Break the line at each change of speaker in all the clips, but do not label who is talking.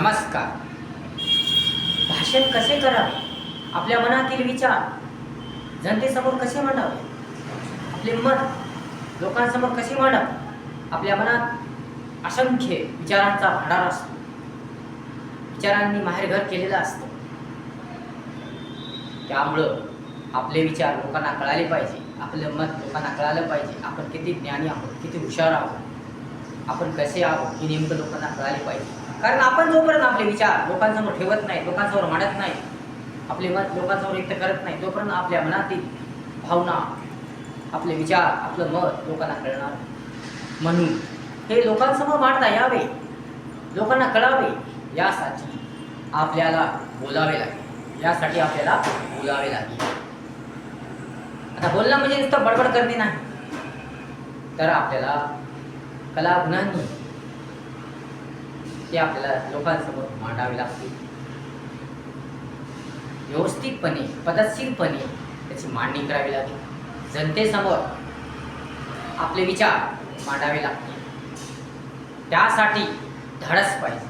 नमस्कार. भाषण कसे करावे? आपल्या मनातील विचार. जनतेसमोर कसे मांडावे? आपले मत लोकांसमोर कसे मांडावे? आपल्या मनात असंख्य विचारांचा भांडार असतो. विचारांनी माहेरघर केलेलं असतं. त्यामुळं आपले विचार लोकांना कळाले पाहिजे. आपलं मत लोकांना कळालं पाहिजे. आपण किती ज्ञानी आहोत किती हुशार आहोत. आपण कसे आहोत हे नेमकं लोकांना कळाले पाहिजे. कारण आपण जोपर्यंत आपले विचार लोकांसमोर ठेवत नाही लोकांसमोर मांडत नाही आपले मत लोकांसमोर व्यक्त करत नाही तोपर्यंत आपल्या मनातील भावना आपले विचार आपलं मत लोकांना कळणार म्हणून हे लोकांसमोर मांडता यावे लोकांना कळावे यासाठी आपल्याला बोलावे लागेल. यासाठी आपल्याला बोलावे लागेल. आता बोलणं म्हणजे नुसतं बडबड करणे नाही. तर आपल्याला कलागुणांनी ते आपल्याला लोकांसमोर मांडावे लागतील. व्यवस्थितपणे पद्धतशीरपणे त्याची मांडणी करावी लागेल. जनतेसमोर आपले विचार मांडावे लागतील. त्यासाठी धडस पाहिजे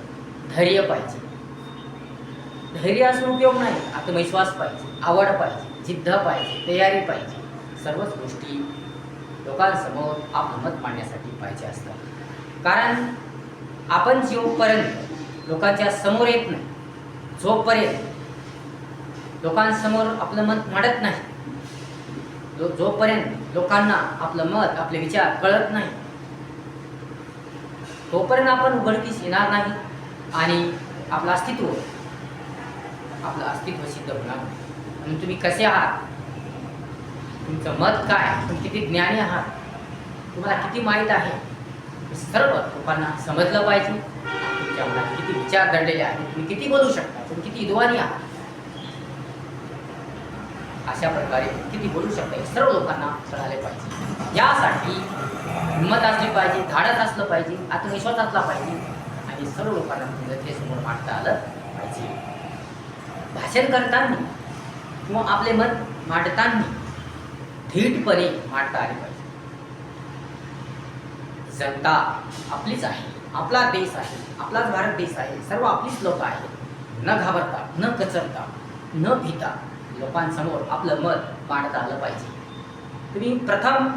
धैर्य पाहिजे. धैर्य असून उपयोग नाही आत्मविश्वास पाहिजे आवड पाहिजे जिद्द पाहिजे तयारी पाहिजे. सर्वच गोष्टी लोकांसमोर आपलं मत मांडण्यासाठी पाहिजे असतात. कारण आपण जेवपर्यंत लोकांच्या समोर येत नाही जोपर्यंत लोकांसमोर आपलं मत मांडत नाही जो जोपर्यंत लोकांना आपलं मत आपले विचार कळत नाही तोपर्यंत आपण उघडकीस येणार नाही आणि आपलं अस्तित्व आपलं अस्तित्व सिद्ध होणार आणि म्हणून तुम्ही कसे आहात? तुमचं मत काय? तुम्ही किती ज्ञानी आहात? तुम्हाला किती माहीत आहे? सर्व लोकांना समजलं पाहिजे. तुमच्या मनात किती विचार दडलेले आहेत तुम्ही किती बोलू शकता तुम्ही किती विद्वानी आहात अशा प्रकारे किती बोलू शकता हे सर्व लोकांना कळाले पाहिजे. यासाठी हिंमत असली पाहिजे धाडस असलं पाहिजे आत्मविश्वास असला पाहिजे. आणि सर्व लोकांना जनतेसमोर मांडता आलं पाहिजे. भाषण करताना किंवा आपले मत मांडताना थेटपणे मांडता आले पाहिजे. जनता आपलीच आहे आपला देश आहे आपलाच भारत देश आहे सर्व आपलीच लोक आहेत. न घाबरता न कचरता न भीता लोकांसमोर आपलं मत मांडता आलं पाहिजे. तुम्ही प्रथम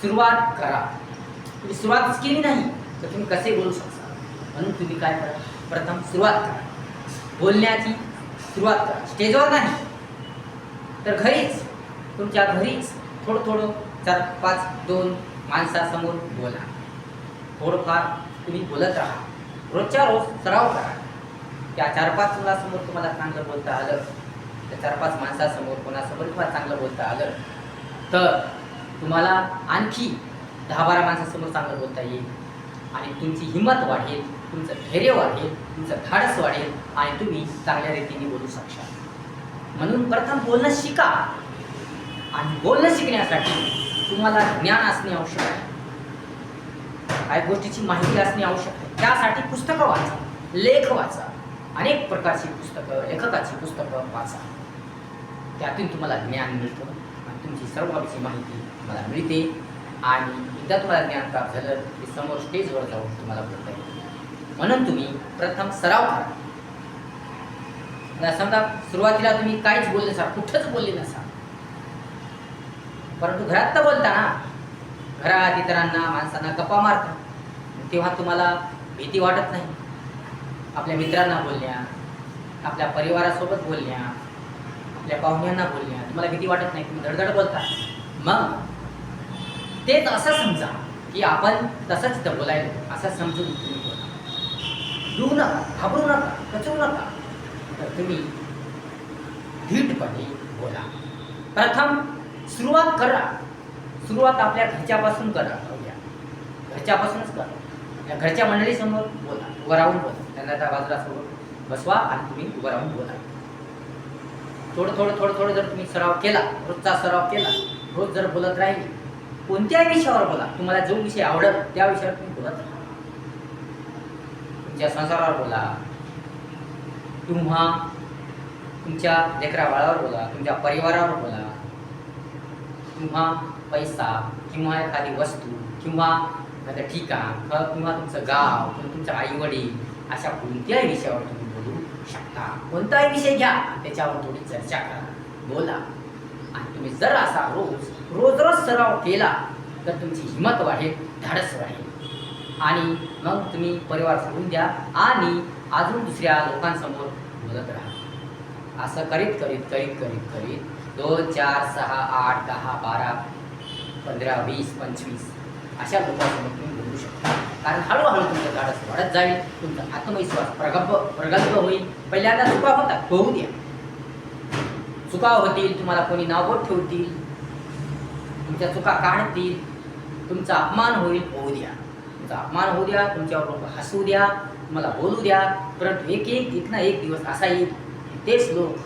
सुरुवात करा. तुम्ही सुरुवातच केली नाही तर तुम्ही कसे बोलू शकता? म्हणून तुम्ही काय करा? प्रथम सुरुवात करा. बोलण्याची सुरुवात करा. स्टेजवर नाही. तर घरीच तुमच्या घरीच थोडं थोडं चार पाच दोन माणसासमोर बोला. थोडंफार तुम्ही बोलत राहा. रोजच्या रोज सराव करा. त्या चार पाच मुलासमोर तुम्हाला चांगलं बोलता आलं त्या चार पाच माणसासमोर कोणासमोर तुम्हाला चांगलं बोलता आलं तर तुम्हाला आणखी दहा बारा माणसासमोर चांगलं बोलता येईल. आणि तुमची हिंमत वाढेल तुमचं धैर्य वाढेल तुमचं धाडस वाढेल आणि तुम्ही चांगल्या रीतीने बोलू शकशाल म्हणून प्रथम बोलणं शिका. आणि बोलणं शिकण्यासाठी तुम्हाला ज्ञान असणे आवश्यक आहे. काही गोष्टीची माहिती असणे आवश्यक आहे. त्यासाठी पुस्तकं वाचा लेख वाचा अनेक प्रकारची पुस्तकं लेखकाची पुस्तकं वाचा. त्यातून तुम्हाला ज्ञान मिळतं आणि तुमची सर्वांची माहिती तुम्हाला मिळते आणि एकदा तुम्हाला ज्ञान प्राप्त झालं की समोर स्टेजवर जाऊन तुम्हाला बोलता येईल म्हणून तुम्ही प्रथम सराव करा. समजा सुरुवातीला तुम्ही काहीच बोलले नसा कुठंच बोलले नसा. परंतु घरात तर बोलता ना घरात इतरांना माणसांना गप्पा मारता. तेव्हा तुम्हाला भीती वाटत नाही. आपल्या मित्रांना बोलण्या आपल्या परिवारासोबत बोलण्या आपल्या पाहुण्यांना बोलण्या तुम्हाला भीती वाटत नाही तुम्ही धडधड बोलता. मग तेच असं समजा की आपण तसंच इथं बोलायलो. असं समजून तुम्ही बोला. भिवू नका घाबरू नका कचरू नका. तर तुम्ही धीटपणे बोला. प्रथम सुरुवात करा. सुरुवात आपल्या घरच्यापासून करा. घरच्यापासूनच करा. या घरच्या मंडळीसमोर बोला. उभं राहून बोला. त्यांना त्या बाजूला सोडून बसवा आणि तुम्ही उभं राहून बोला. थोडं थोडं थोडं थोडं जर तुम्ही सराव केला रोजचा सराव केला रोज जर बोलत राहिले कोणत्याही विषयावर बोला. तुम्हाला जो विषय आवडत त्या विषयावर तुम्ही बोलत राहा. तुमच्या संसारावर बोला. तुम्हा तुमच्या लेकरा बाळावर बोला. तुमच्या परिवारावर बोला. किंवा पैसा किंवा एखादी वस्तू किंवा एखादं ठिकाण किंवा तुमचं गाव किंवा तुमचं आईवडील अशा कोणत्याही विषयावर तुम्ही बोलू शकता. कोणताही विषय घ्या त्याच्यावर थोडी चर्चा करा. बोला. आणि तुम्ही जर असा रोज रोज रोज सराव केला तर तुमची हिंमत वाढेल धाडस वाढेल. आणि मग तुम्ही परिवार सोडून द्या आणि अजून दुसऱ्या लोकांसमोर बोलत राहा. असं करीत करीत करीत करीत करीत. दोन चार सहा आठ दहा बारा पंधरा वीस पंचवीस अशा लोकांसमोर तुम्ही बोलू शकता. कारण हळूहळू तुमचं धाडस वाढत जाईल तुमचा आत्मविश्वास प्रगल्भ प्रगल्भ होईल. पहिल्यांदा चुका होतात होऊ द्या. चुका होतील तुम्हाला कोणी नावबोट ठेवतील तुमच्या चुका काढतील तुमचा अपमान होईल होऊ द्या. तुमचा अपमान होऊ द्या तुमच्यावर लोक हसू द्या तुम्हाला बोलू द्या. परंतु एक एक एक ना एक दिवस असा येईल तेच लोक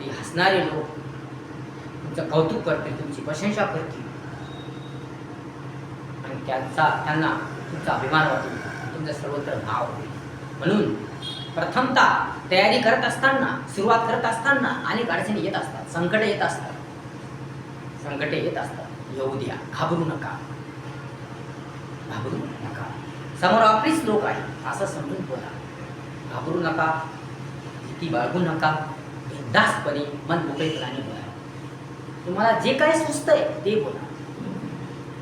ते हसणारे लोक तुमचं कौतुक करतील तुमची प्रशंसा करतील. आणि त्यांचा त्यांना तुमचा अभिमान वाटेल तुमचं सर्वत्र भाव होईल. म्हणून प्रथमतः तयारी करत असताना सुरुवात करत असताना अनेक अडचणी येत असतात संकट येत असतात. संकटे येत असतात. येऊ द्या घाबरू नका. घाबरू नका. समोर आपलीच लोक आहे असं समजून बोला. घाबरू नका. ती बाळगू नका बिनधास्तपणे मन मोकळेपणाने बोला. तुम्हाला जे काय सुचतंय ते बोला.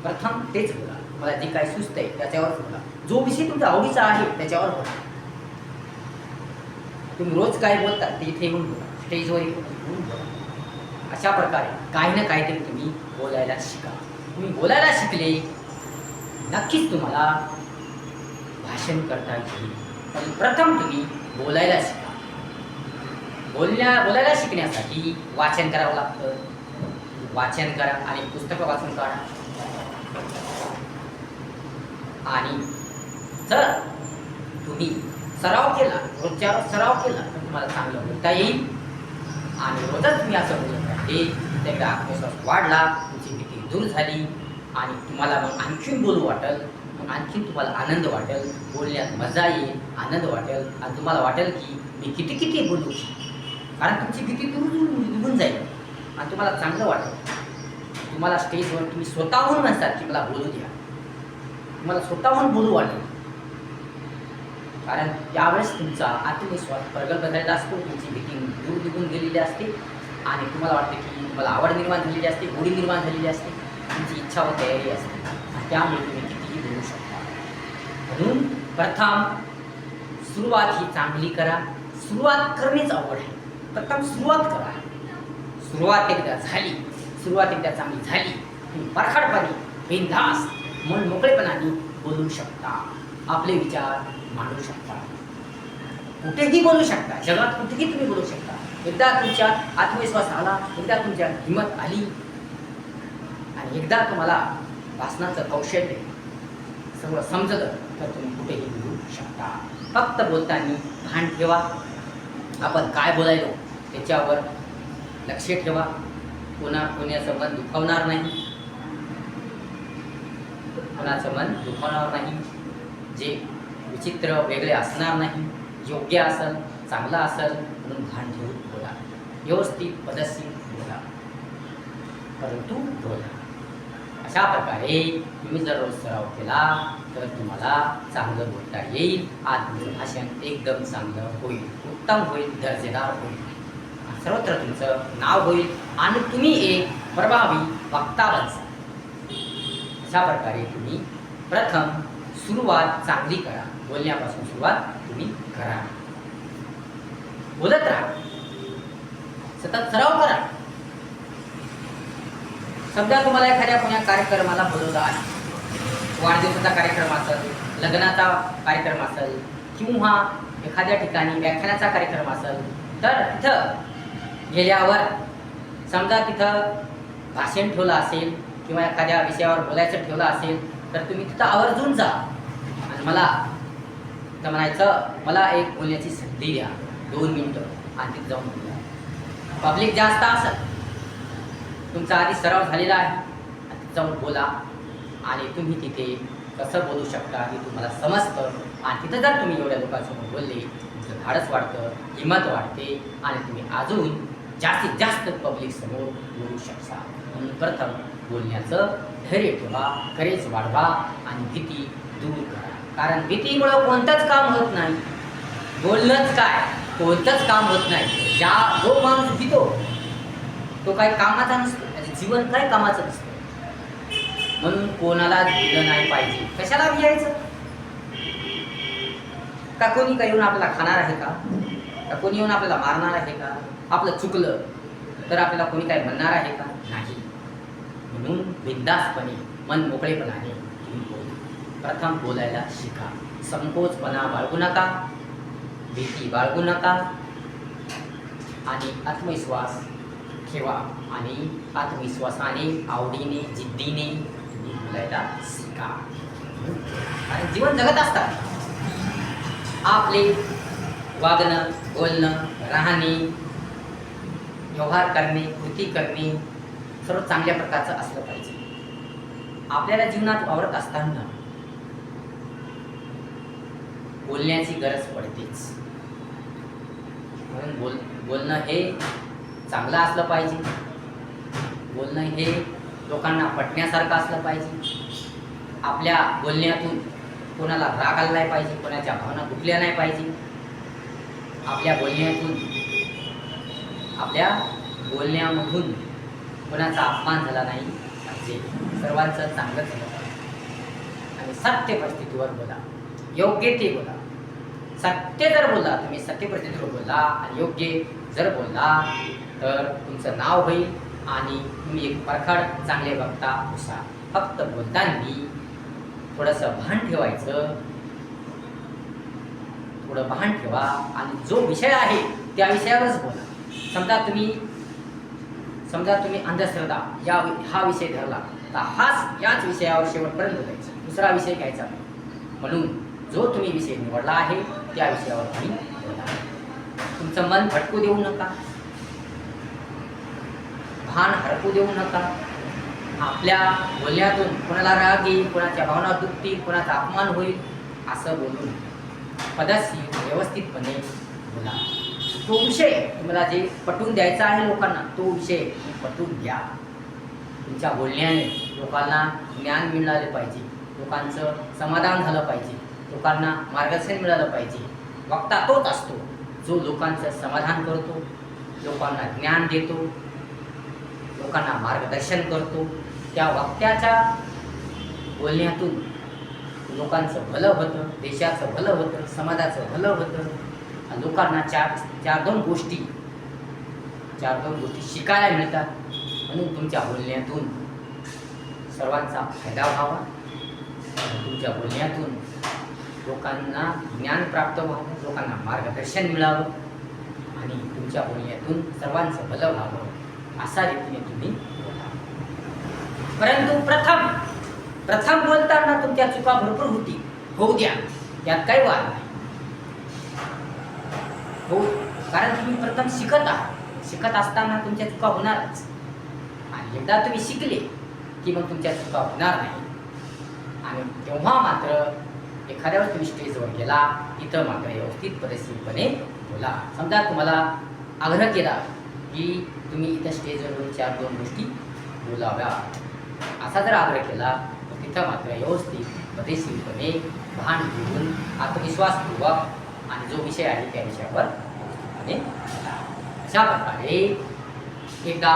प्रथम तेच बोला. मला जे काय सुचतंय त्याच्यावर बोला. जो विषय तुमच्या आवडीचा आहे त्याच्यावर बोला. तुम्ही रोज काय बोलता ते इथे येऊन बोला. स्टेजवर येऊन बोला. अशा प्रकारे काही ना काहीतरी तुम्ही बोलायला शिका. तुम्ही बोलायला शिकले नक्कीच तुम्हाला भाषण करता येईल. पण प्रथम तुम्ही बोलायला शिका. बोलण्या बोलायला शिकण्यासाठी वाचन करावं लागतं. वाचन करा आणि पुस्तकं वाचून काढा. आणि जर तुम्ही सराव केला रोजच्या सराव केला तर तुम्हाला चांगलं बोलता येईल. आणि रोजच तुम्ही असं बोलत राहिले त्याचा आत्मविश्वास वाढला तुमची भीती दूर झाली आणि तुम्हाला मग आणखीन बोलू वाटेल. मग आणखीन तुम्हाला आनंद वाटेल. बोलण्यात मजा येईल आनंद वाटेल. आणि तुम्हाला वाटेल की मी किती किती बोलू? कारण तुमची भीती दूर दूर निघून जाईल. आणि तुम्हाला चांगलं वाटेल. तुम्हाला स्टेजवर तुम्ही स्वतःहून म्हणतात की मला बोलू द्या. तुम्हाला स्वतःहून बोलू वाटेल. कारण त्यावेळेस तुमचा आत्मविश्वास प्रगल्भ झालेला असतो. तुमची भीती दूर निघून गेलेली असते. आणि तुम्हाला वाटते की तुम्हाला आवड निर्माण झालेली असते गोडी निर्माण झालेली असते. तुमची इच्छा व तयारी असते. त्यामुळे तुम्ही कितीही बोलू शकता. म्हणून प्रथम सुरुवात ही चांगली करा. सुरुवात करणेच आवड आहे. प्रथम सुरुवात करा. सुरुवात एकदा झाली सुरुवात एकदा चांगली झाली तुम्ही परखडपणे बिनधास मन मोकळेपणाने बोलू शकता. आपले विचार मांडू शकता. कुठेही बोलू शकता. जगात कुठेही तुम्ही बोलू शकता. एकदा तुमच्या आत्मविश्वास आला एकदा तुमच्या हिंमत आली आणि एकदा तुम्हाला भाषणाचं कौशल्य सगळं समजलं तर तुम्ही कुठेही बोलू शकता. फक्त बोलताना भान ठेवा. आपण काय बोलायलो त्याच्यावर लक्ष ठेवा. कोणा कोणाचं मन दुखावणार नाही. कोणाचं मन दुखावणार नाही. जे विचित्र वेगळे असणार नाही. योग्य असेल चांगला असेल म्हणून भान ठेवून बोला. व्यवस्थित पदस्थित बोला. परंतु बोला. अशा प्रकारे तुम्ही जर रोज सराव केला तर तुम्हाला चांगलं बोलता येईल. आज तुमचं भाषण एकदम चांगलं होईल. उत्तम होईल. दर्जेदार होईल. सर्वत्र तुमचं नाव होईल आणि तुम्ही एक प्रभावी वक्ता बनसा अशा प्रकारे तुम्ही प्रथम सुरुवात चांगली करा. बोलण्यापासून सुरुवात तुम्ही करा. बोलत राहा. सतत सराव करा. समजा तुम्हाला एखाद्या कोण्या कार्यक्रमाला बोलवलं आहे. वाढदिवसाचा कार्यक्रम असेल लग्नाचा कार्यक्रम असेल किंवा एखाद्या ठिकाणी व्याख्यानाचा कार्यक्रम असेल तर तिथं गेल्यावर समजा तिथं भाषण ठेवलं असेल किंवा एखाद्या विषयावर बोलायचं ठेवलं असेल तर तुम्ही तिथं आवर्जून जा. आणि मला तर म्हणायचं मला एक बोलण्याची संधी द्या. दोन मिनटं आणि तिथं जाऊन बोला. पब्लिक जास्त असेल. तुमचा आधी सराव झालेला आहे. आणि तिथं जाऊन बोला. आणि तुम्ही तिथे कसं बोलू शकता हे तुम्हाला समजतं. आणि तिथं जर तुम्ही एवढ्या लोकांसमोर बोलले तुमचं धाडस वाढतं हिंमत वाढते. आणि तुम्ही अजून जास्तीत जास्त पब्लिक समोर बोलू शकता. म्हणून प्रथम बोलण्याचं धैर्य ठेवा खरेच वाढवा आणि भीती दूर करा. कारण भीतीमुळं कोणतंच काम होत नाही. बोलणंच काय? कोणतंच काम होत नाही. ज्या जो माणूस भीतो तो काही कामाचा नसतो. त्याचे जीवन काय कामाचं नसतं? म्हणून कोणाला दिलं नाही पाहिजे. कशाला भियायचं का कोणी काही येऊन आपल्याला खाणार आहे का? का कोणी येऊन आपल्याला मारणार आहे का? आपलं चुकलं तर आपल्याला कोणी काही म्हणणार आहे का? नाही. म्हणून बिंदासपणे मन मोकळेपणाने तुम्ही बोला. प्रथम बोलायला शिका. संकोचपणा बाळगू नका. भीती बाळगू नका. आणि आत्मविश्वास ठेवा. आणि आत्मविश्वासाने आवडीने जिद्दीने तुम्ही बोलायला शिका. आणि जीवन जगत असतात. आपले वागणं बोलणं राहणे व्यवहार करणे कृती करणे सर्व चांगल्या प्रकारचं असलं पाहिजे. आपल्याला जीवनात वावरत असताना बोलण्याची गरज पडतेच. म्हणून बोल बोलणं हे चांगलं असलं पाहिजे. बोलणं हे लोकांना पटण्यासारखं असलं पाहिजे. आपल्या बोलण्यातून कोणाला राग आला नाही पाहिजे कोणाच्या भावना दुखल्या नाही पाहिजे. आपल्या बोलण्यातून आपल्या बोलण्यामधून कोणाचा अपमान झाला नाही पाहिजे सर्वांचं चांगलं झालं पाहिजे. आणि सत्य परिस्थितीवर बोला. योग्य ते बोला. सत्य जर बोला तुम्ही सत्य परिस्थितीवर बोला आणि योग्य जर बोलला तर तुमचं नाव होईल आणि तुम्ही एक परखड चांगले वक्ता असा फक्त बोलताना थोडंसं भान ठेवायचं. थोडं भान ठेवा आणि जो विषय आहे त्या विषयावरच बोला. समजा तुम्ही समजा तुम्ही अंधश्रद्धा या हा विषय धरला तर हाच याच विषयावर शेवटपर्यंत बोलायचं. दुसरा विषय घ्यायचा. म्हणून जो तुम्ही विषय निवडला आहे त्या विषयावर तुम्ही बोला. तुमचं मन भटकू देऊ नका. भान हरपू देऊ नका. आपल्या बोलण्यातून कोणाला राग येईल कोणाच्या भावना दुखतील कोणाचा अपमान होईल असं बोलून पदाशी व्यवस्थितपणे बोला. तो विषय तुम्हाला जे पटवून द्यायचा आहे लोकांना तो विषय तुम्ही पटवून घ्या. तुमच्या बोलण्याने लोकांना ज्ञान मिळाले पाहिजे. लोकांचं समाधान झालं पाहिजे. लोकांना मार्गदर्शन मिळालं पाहिजे. वक्ता तोच असतो जो लोकांचं समाधान करतो लोकांना ज्ञान देतो लोकांना मार्गदर्शन करतो. त्या वक्त्याच्या बोलण्यातून लोकांचं भलं होतं देशाचं भलं होतं समाजाचं भलं होतं लोकांना चार चार दोन गोष्टी. चार दोन गोष्टी शिकायला मिळतात. म्हणून तुमच्या बोलण्यातून सर्वांचा फायदा व्हावा. तुमच्या बोलण्यातून लोकांना ज्ञान प्राप्त व्हावं लोकांना मार्गदर्शन मिळावं. आणि तुमच्या बोलण्यातून सर्वांचं भलं व्हावं. असा रीतीने तुम्ही बोला. परंतु प्रथम प्रथम बोलताना तुमच्या चुका भरपूर होती. होऊ द्या. त्यात काही वाद नाही. हो? कारण तुम्ही प्रथम शिकत आहात. शिकत असताना तुमच्या चुका होणारच. आणि एकदा तुम्ही शिकले की मग तुमच्या चुका होणार नाही. आणि तेव्हा मात्र एखाद्यावर तुम्ही स्टेजवर गेला इथं मात्र व्यवस्थित परिस्थितीपणे बोला. समजा तुम्हाला आग्रह केला की तुम्ही इथं स्टेजवर चार दोन गोष्टी बोलाव्या. असा जर आग्रह केला तर तिथं मात्र व्यवस्थित पदेशीरपणे भान घेऊन आत्मविश्वासपूर्वक आणि जो विषय आहे त्या विषयावर आणि अशा प्रकारे एकदा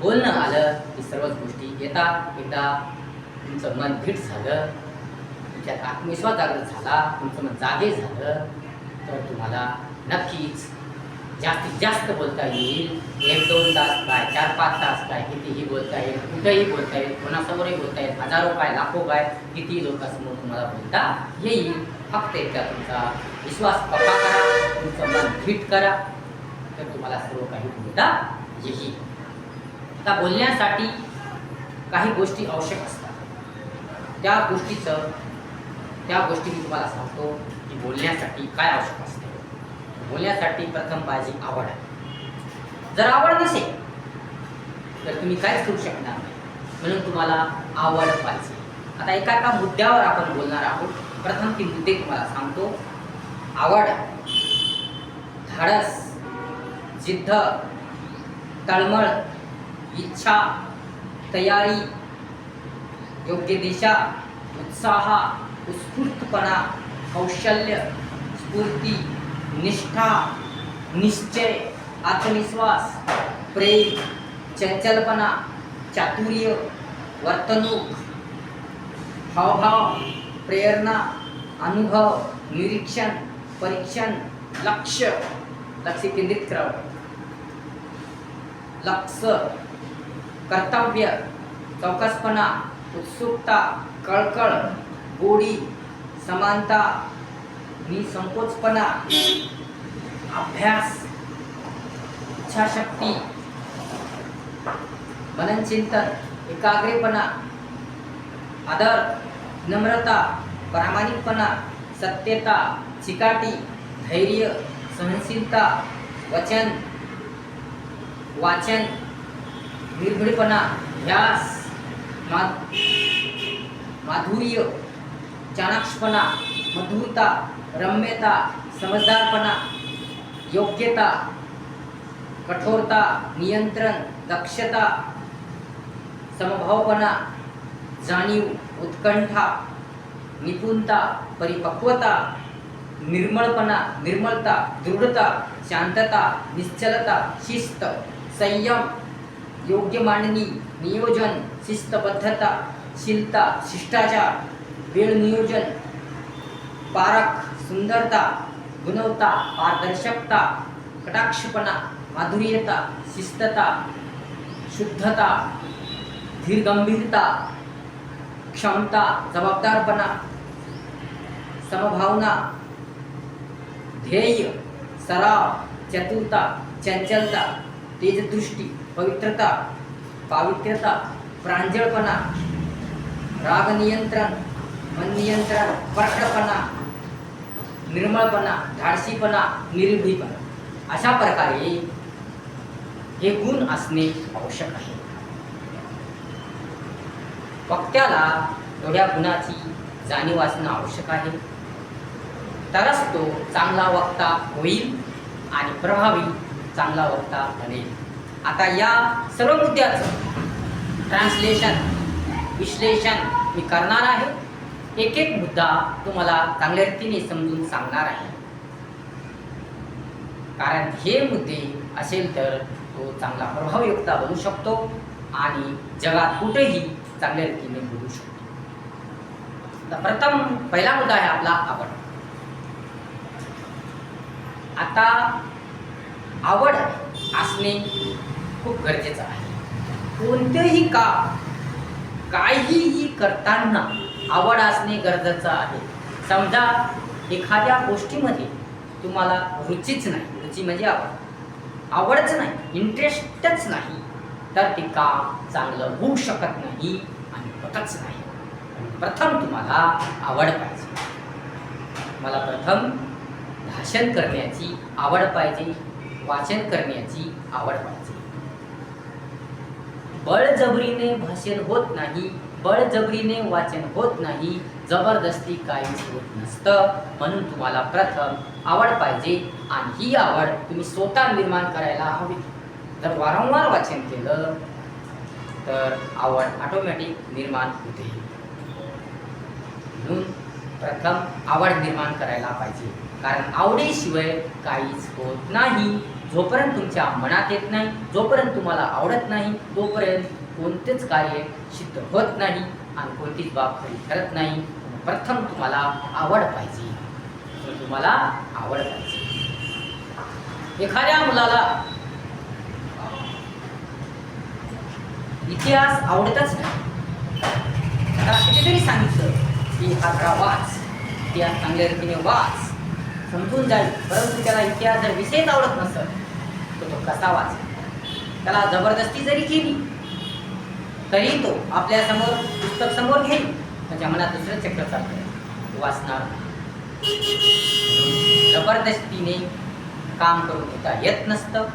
बोलणं आलं की सर्वच गोष्टी येतात. एकदा तुमचं मन धीट झालं तुमच्यात आत्मविश्वास जागृत झाला तुमचं मन जागे झालं तर तुम्हाला नक्कीच जास्तीत जास्त बोलता येईल. एक दोन तास काय चार पाच तास काय कितीही बोलता येईल कुठेही बोलता येईल कोणासमोरही बोलता येईल हजारो काय लाखो काय किती लोकांसमोर तुम्हाला बोलता येईल. फक्त एकदा तुमचा. विश्वास पक्का करा तुमचं मन फिट करा. तर तुम्हाला सर्व काही बोलता येईल आता बोलण्यासाठी काही गोष्टी आवश्यक असतात. त्या गोष्टीचं त्या गोष्टी मी तुम्हाला सांगतो की बोलण्यासाठी काय आवश्यक असते. बोलण्यासाठी प्रथम पाहिजे आवड आहे. जर आवड नसेल तर तुम्ही काहीच करू शकणार नाही. म्हणून तुम्हाला आवड पाहिजे. आता एका एका मुद्द्यावर आपण बोलणार आहोत. प्रथम ती मुद्दे तुम्हाला सांगतो. आवड धाडस जिद्द तळमळ इच्छा तयारी योग्य दिशा उत्साह उत्स्फूर्तपणा कौशल्य स्फूर्ती निष्ठा निश्चय आत्मविश्वास प्रेम चंचलपणा चातुर्य वर्तणूक हावभाव प्रेरणा अनुभव निरीक्षण परीक्षण लक्ष. लक्ष केंद्रित करावं. लक्ष कर्तव्य चौकसपणा उत्सुकता कळकळ गोडी समानता निसंकोचपणा अभ्यास इच्छाशक्ती मननचिंतन एकाग्रेपणा आदर नम्रता प्रामाणिकपणा सत्यता चिकाटी धैर्य सहनशीलता वचन वाचन निर्भीडपणा ध्यास मा माधुर्य चाणाक्षपणा मधुरता रम्यता समजदारपणा योग्यता कठोरता नियंत्रण दक्षता समभावपणा जाणीव उत्कंठा निपुणता परिपक्वता निर्मळपणा निर्मळता दृढता शांतता निश्चलता शिस्त संयम योग्य मांडणी नियोजन शिस्तबद्धता शीलता शिष्टाचार वेळ नियोजन पारख सुंदरता गुणवत्ता पारदर्शकता कटाक्षपणा माधुर्यता शिस्तता शुद्धता धीरगंभीरता क्षमता जबाबदारपणा समभावना ध्येय सराव चतुरता चंचलता तेजदृष्टी पवित्रता पावित्र्यता प्रांजळपणा राग नियंत्रण मन नियंत्रण निर्मळपणा धाडसीपणा निर्भीपणा. अशा प्रकारे हे गुण असणे आवश्यक आहे. वक्त्याला एवढ्या गुणाची जाणीव असणं आवश्यक आहे. तरच तो चांगला वक्ता होईल आणि प्रभावी चांगला वक्ता बनेल. आता या सर्व मुद्द्याचं ट्रान्सलेशन विश्लेषण मी करणार आहे. एक एक मुद्दा तुम्हाला चांगल्या रीतीने समजून सांगणार आहे. कारण हे मुद्दे असेल तर तो चांगला प्रभावयुक्ता बनू शकतो आणि जगात कुठेही चांगल्या रीतीने बोलू शकतो. तर प्रथम पहिला मुद्दा आहे आपला आवड. आता आवड असणे खूप गरजेचं आहे. कोणतेही काम काहीही करताना आवड असणे गरजेचं आहे. समजा एखाद्या गोष्टीमध्ये तुम्हाला रुचीच नाही. रुची म्हणजे आवड. आवडच नाही. इंटरेस्टच नाही. तर ते काम चांगलं होऊ शकत नाही आणि होतच नाही. प्रथम तुम्हाला आवड पाहिजे. मला प्रथम भाषण करण्याची आवड पाहिजे वाचन करण्याची आवड पाहिजे. बळजबरीने भाषण होत नाही बळजबरीने वाचन होत नाही जबरदस्ती काहीच होत नसतं म्हणून तुम्हाला प्रथम आवड पाहिजे आणि ही आवड तुम्ही स्वतः निर्माण करायला हवी. जर वारंवार वाचन केलं तर आवड ऑटोमॅटिक निर्माण होते. म्हणून प्रथम आवड निर्माण करायला पाहिजे. कारण आवडीशिवाय काहीच होत नाही. जोपर्यंत तुमच्या मनात येत नाही जोपर्यंत तुम्हाला आवडत नाही तोपर्यंत कोणतेच कार्य सिद्ध होत नाही आणि कोणतीच बाब खरी करत नाही प्रथम तुम्हाला आवड पाहिजे. तुम्हाला आवड पाहिजे. एखाद्या मुलाला इतिहास आवडतच नाही. त्याला कितीतरी सांगितलं की हा वाच. इतिहास चांगल्या रीतीने वाच. समजून जाईल. परंतु त्याला इतिहास जर विषयच आवडत नसत तर तो कसा वाचेल? त्याला जबरदस्ती जरी केली तरी तो आपल्यासमोर पुस्तक समोर घेईल. त्याच्या मनात दुसरं चक्र चालतं वाचणार जबरदस्तीने काम करून घेता येत नसतं.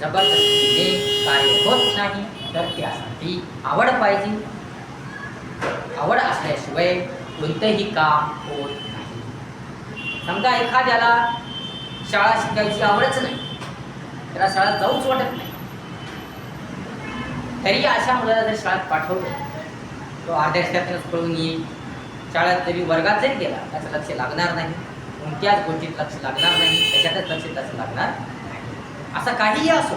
जबरदस्तीने कार्य होत नाही. तर त्यासाठी आवड पाहिजे. आवड असल्याशिवाय कोणतंही काम होत नाही. समजा एखाद्याला शाळा शिकायची आवडच नाही त्याला शाळा जाऊच वाटत नाही. तरी अशा मुलाला जर शाळेत पाठवलं तो अर्ध्या रस्त्यातूनच पळून येईल. शाळेत जरी वर्गात जरी गेला त्याचं लक्ष लागणार नाही. कोणत्याच गोष्टीत लक्ष लागणार नाही. त्याच्यातच लक्ष त्याचं लागणार नाही. असं काहीही असो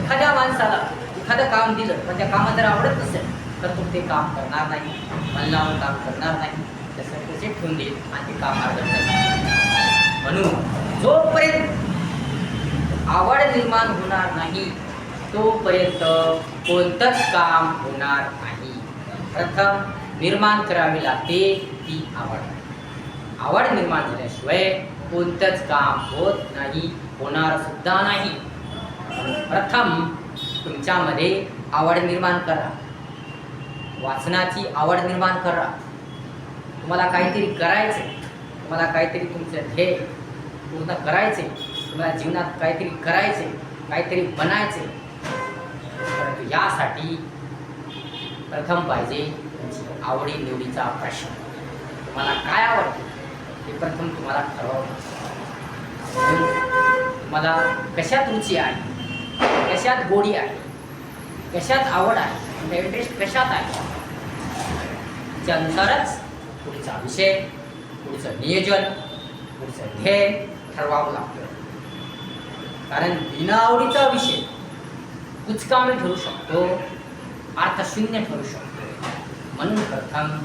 एखाद्या माणसाला एखादं काम दिलं पण त्या कामात जर आवडत नसेल तर तो ते काम करणार नाही. मन लावून काम करणार नाही. तसं त्याचे ठेवून देईल आणि ते काम मार्ग म्हणून जोपर्यंत आवड निर्माण होणार नाही तोपर्यंत कोणतंच काम होणार नाही. प्रथम निर्माण करावी लागते ती आवड. आवड निर्माण झाल्याशिवाय कोणतंच काम होत नाही होणार सुद्धा नाही. प्रथम तुमच्यामध्ये आवड निर्माण करा. वाचनाची आवड निर्माण करा. तुम्हाला काहीतरी करायचे तुम्हाला काहीतरी तुमचं ध्येय पूर्ण करायचे तुम्हाला जीवनात काहीतरी करायचे काहीतरी बनायचे परंतु यासाठी प्रथम पाहिजे तुमची आवडी निवडीचा प्रश्न. तुम्हाला काय आवडते? ते प्रथम तुम्हाला ठरवावं तुम्हाला कशात रुची आहे? कशात गोडी आहे? कशात आवड आहे? इंटरेस्ट कशात आहे? त्यानुसारच पुढचा विषय पुढचं नियोजन पुढचं ध्येय ठरवावं लागतं. कारण बिना आवडीचा विषय कुचकामी ठरू शकतो अर्थशून्य ठरू शकतो. म्हणून प्रथम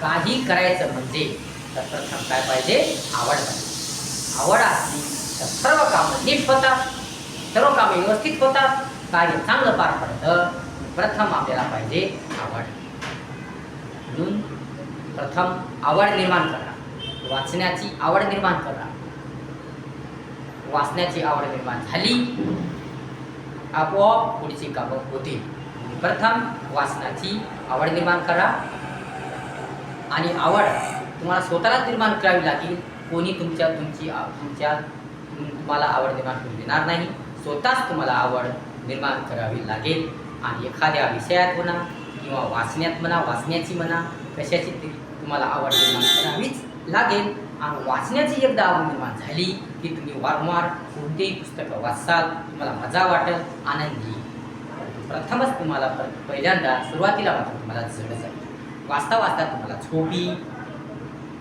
काही करायचं म्हणजे तर प्रथम काय पाहिजे? आवड पाहिजे. आवड असली तर सर्व कामं नीट होतात. सर्व कामे व्यवस्थित होतात कार्य चांगलं पार पडतं प्रथम आपल्याला पाहिजे आवड. म्हणून प्रथम आवड निर्माण करा. वाचण्याची आवड निर्माण करा. वाचण्याची आवड निर्माण झाली आपोआप पुढची कामं होतील. प्रथम वाचनाची आवड निर्माण करा. आणि आवड तुम्हाला स्वतःलाच निर्माण करावी लागेल. कोणी तुमच्या तुमची तुमच्या तुम्हाला आवड निर्माण करून देणार नाही. स्वतःच तुम्हाला आवड निर्माण करावी लागेल. आणि एखाद्या विषयात म्हणा किंवा वाचण्यात म्हणा वाचण्याची म्हणा कशाची तरी तुम्हाला आवड निर्माण करावीच लागेल. आणि वाचण्याची एकदा आवड निर्माण झाली की तुम्ही वारंवार कोणतेही पुस्तकं वाचाल तुम्हाला मजा वाटेल आनंद. येईल प्रथमच तुम्हाला पहिल्यांदा सुरुवातीला मात्र तुम्हाला जड जाईल. वाचता वाचता तुम्हाला झोपी.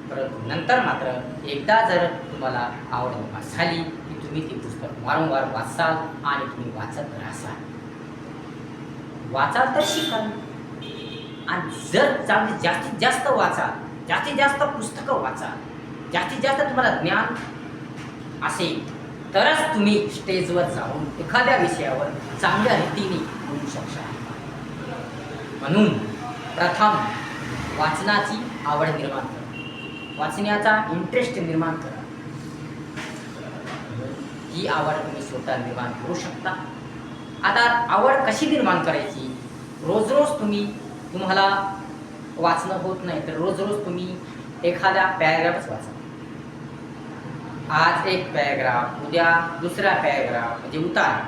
परंतु नंतर मात्र एकदा जर तुम्हाला आवड निर्माण झाली की तुम्ही ती पुस्तक वारंवार वाचाल आणि तुम्ही वाचत राहाल. वाचाल तर शिकाल आणि जर चांगली जास्तीत जास्त वाचाल जास्तीत जास्त पुस्तकं वाचाल जास्तीत जास्त तुम्हाला ज्ञान असेल तरच तुम्ही स्टेजवर जाऊन एखाद्या विषयावर चांगल्या रीतीने बोलू शकता. म्हणून प्रथम वाचनाची आवड निर्माण करा. वाचण्याचा इंटरेस्ट निर्माण करा. ही आवड तुम्ही स्वतः निर्माण करू शकता. आता आवड कशी निर्माण करायची? रोज रोज तुम्ही तुम्हाला वाचणं होत नाही तर रोज रोज तुम्ही एखादा पॅराग्राफच वाचा. आज एक पॅराग्राफ उद्या दुसरा पॅराग्राफ म्हणजे उतारा.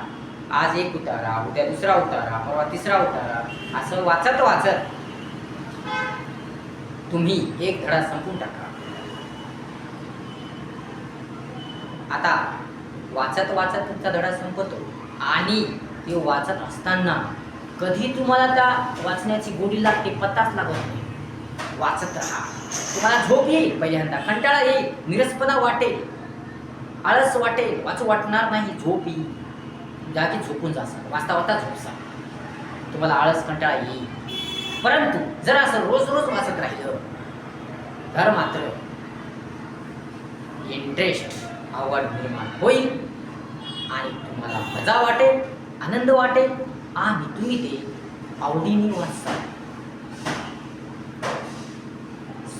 आज एक उतारा उद्या दुसरा उतारा परवा तिसरा उतारा असं वाचत वाचत तुम्ही एक धडा संपून टाका. आता वाचत वाचत तुमचा धडा संपतो. आणि ते वाचत असताना कधी तुम्हाला त्या वाचण्याची गोडी लागते पत्ताच लागत नाही. वाचत राहा. तुम्हाला झोप येईल पहिल्यांदा. कंटाळा येईल. निरसपणा वाटेल. आळस वाटेल. वाचू वाटणार नाही. झोप येईल. जागी झोपून जासा वाचता वाचता झोपसा तुम्हाला आळस कंटाळा येईल. परंतु जर असं रोज रोज वाचत राहिलं तर मात्र इंटरेस्ट आवड निर्माण होईल आणि तुम्हाला मजा वाटेल आनंद वाटेल. आणि तुम्ही ते आवडीने वाचता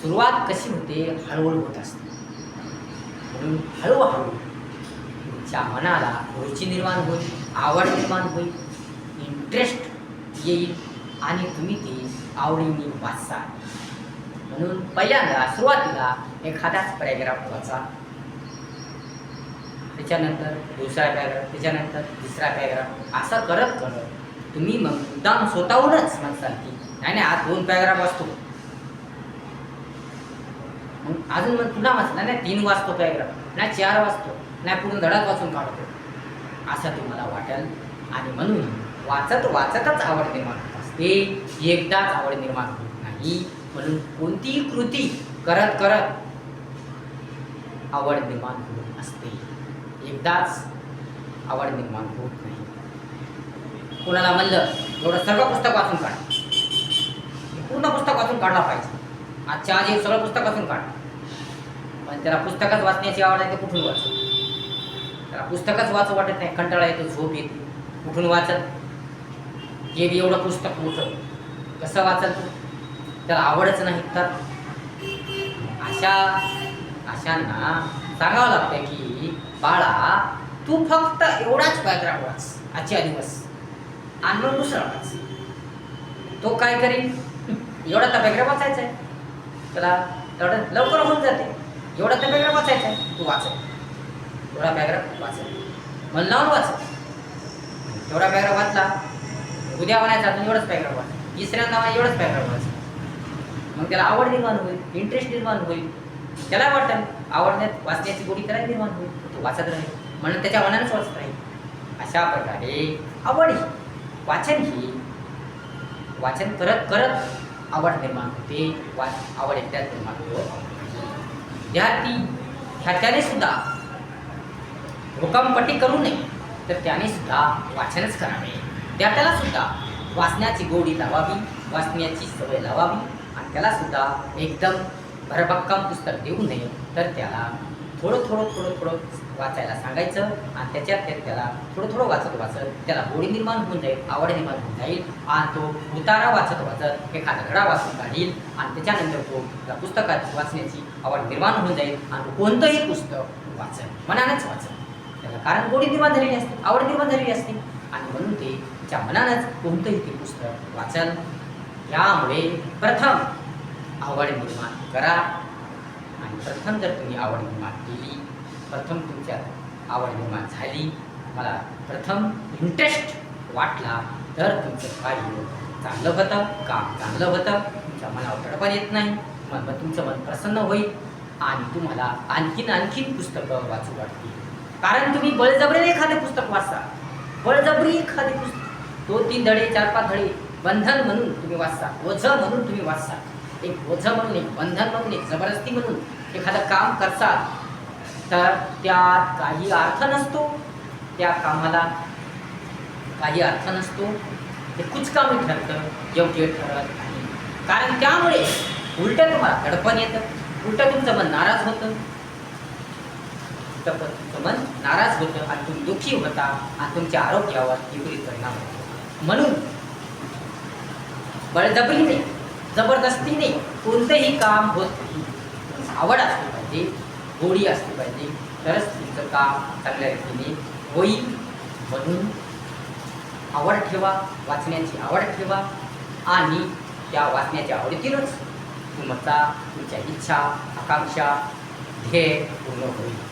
सुरुवात कशी होते? हळूहळू होत असते. म्हणून हळूहळू तुमच्या मनाला रुची निर्माण होईल आवड निर्माण होईल इंटरेस्ट येईल आणि तुम्ही ते आवडीने वाचाल म्हणून पहिल्यांदा सुरुवातीला एखादाच पॅरेग्राफ वाचा. त्याच्यानंतर दुसरा पॅराग्राफ त्याच्यानंतर तिसरा पॅराग्राफ असं करत करत तुम्ही मग मुद्दाम स्वतःहूनच म्हणसाल की नाही नाही आज दोन पॅराग्राफ वाचतो. मग अजून मग तुला वाचतो नाही तीन वाचतो पॅराग्राफ नाही चार वाचतो नाही पूर्ण धडाच वाचून काढतो. असं तुम्हाला वाटेल. आणि म्हणून वाचत वाचतच आवड निर्माण होत असते. एकदाच आवड निर्माण होत नाही. म्हणून कोणतीही कृती करत करत आवड निर्माण होत असते. एकदाच आवड निर्माण होत नाही. कोणाला म्हणलं एवढं सर्व पुस्तक वाचून काढ. पूर्ण पुस्तक वाचून काढला पाहिजे. आजच्या आज एक सगळं पुस्तक वाचून काढ. पण त्याला पुस्तकच वाचण्याची आवड आहे ते कुठून वाच त्याला पुस्तकच वाचू वाटत नाही कंटाळा येतो झोप येते. कुठून वाचत हे बी एवढं पुस्तक मोठं. कसं वाचत त्याला आवडच नाही तर? अशा अशांना सांगावं लागतं की बाळा तू फक्त एवढाच पॅराग्राफ वाच आजच्या दिवस. आणि मग दुसरा वाच. तो काय करीन? एवढा तर पॅराग्राफ वाचायचा आहे त्याला तेवढं लवकर होऊन जाते. एवढा तर पॅराग्राफ वाचायचा आहे तू वाच. एवढा पॅराग्राफ वाच मन लावून वाच. एवढा पॅराग्राफ वाचला उद्या म्हणायचा अजून एवढंच पॅराग्राफ वाच. तिसऱ्यांदा म्हणायचं एवढंच पॅराग्राफ वाच. मग त्याला आवड निर्माण होईल इंटरेस्ट निर्माण होईल. त्याला वाटेल. आवडण्यात वाचण्याची गोडी त्याला निर्माण होईल. वाचत राहील. म्हणून त्याच्या मनानंच वाचत राहील. अशा प्रकारे आवड ही वाचन ही वाचन करत करत आवड निर्माण होते. वा आवड एकट्यात निर्माण होतो. विद्यार्थी ह्या त्याने सुद्धा हुकमपट्टी करू नये तर त्याने सुद्धा वाचनच करावे. त्या त्याला सुद्धा वाचण्याची गोडी लावावी वाचण्याची सवय लावावी आणि त्याला सुद्धा एकदम भरभक्कम पुस्तक देऊ नये तर त्याला थोडं थोडं थोडं थोडं वाचायला सांगायचं आणि त्याच्यात त्यात त्याला थोडं थोडं वाचत वाचत त्याला गोडी निर्माण होऊन जाईल आवड निर्माण होऊन जाईल आणि तो उतारा वाचत वाचत एखादा घडा वाचून काढील आणि त्याच्यानंतर तो त्या पुस्तकात वाचण्याची आवड निर्माण होऊन जाईल आणि कोणतंही पुस्तक वाचेल मनानंच वाचेल त्याला कारण गोडी निर्माण झालेली असते आवड निर्माण झालेली असते. आणि म्हणून ते त्याच्या मनानंच कोणतंही ते पुस्तक वाचल यामुळे प्रथम आवड निर्माण करा. आणि प्रथम जर तुम्ही आवड निर्माण केली प्रथम तुमच्यात आवड निर्माण झाली मला प्रथम इंटरेस्ट वाटला तर तुमचं कार्य चांगलं होतं काम चांगलं होतं तुमच्या मनावर तडपण येत नाही मन तुमचं मन प्रसन्न होईल आणि तुम्हाला आणखीन आणखीन पुस्तकं वाचू वाटतील. कारण तुम्ही बळजबरीने एखादे पुस्तक वाचा. बळजबरी एखादे पुस्तक. दोन तीन धडे चार पाच धडे बंधन म्हणून तुम्ही वाचता ओझं म्हणून तुम्ही वाचता एक ओझं म्हणून एक बंधन म्हणून एक जबरदस्ती म्हणून एखादं काम करसाल तर त्यात काही अर्थ नसतो. त्या कामाला काही अर्थ नसतो. ते कुचकामी ठरतं योग्य ठरत नाही. कारण त्यामुळे उलटं तुम्हाला दडपण येतं. उलटं तुमचं मन नाराज होतं. पण तुमचं मन नाराज होतं आणि तुम्ही दुःखी होता आणि तुमच्या आरोग्यावर विपरीत परिणाम होतो. म्हणून बळजबरीने जबरदस्तीने कोणतंही काम होत नाही. आवड असली पाहिजे गोडी असली पाहिजे तरच तुमचं काम चांगल्या रीतीने होईल. म्हणून आवड ठेवा वाचण्याची आवड ठेवा आणि त्या वाचण्याच्या आवडीतीलच. तुमचा तुमच्या इच्छा आकांक्षा ध्येय पूर्ण होईल.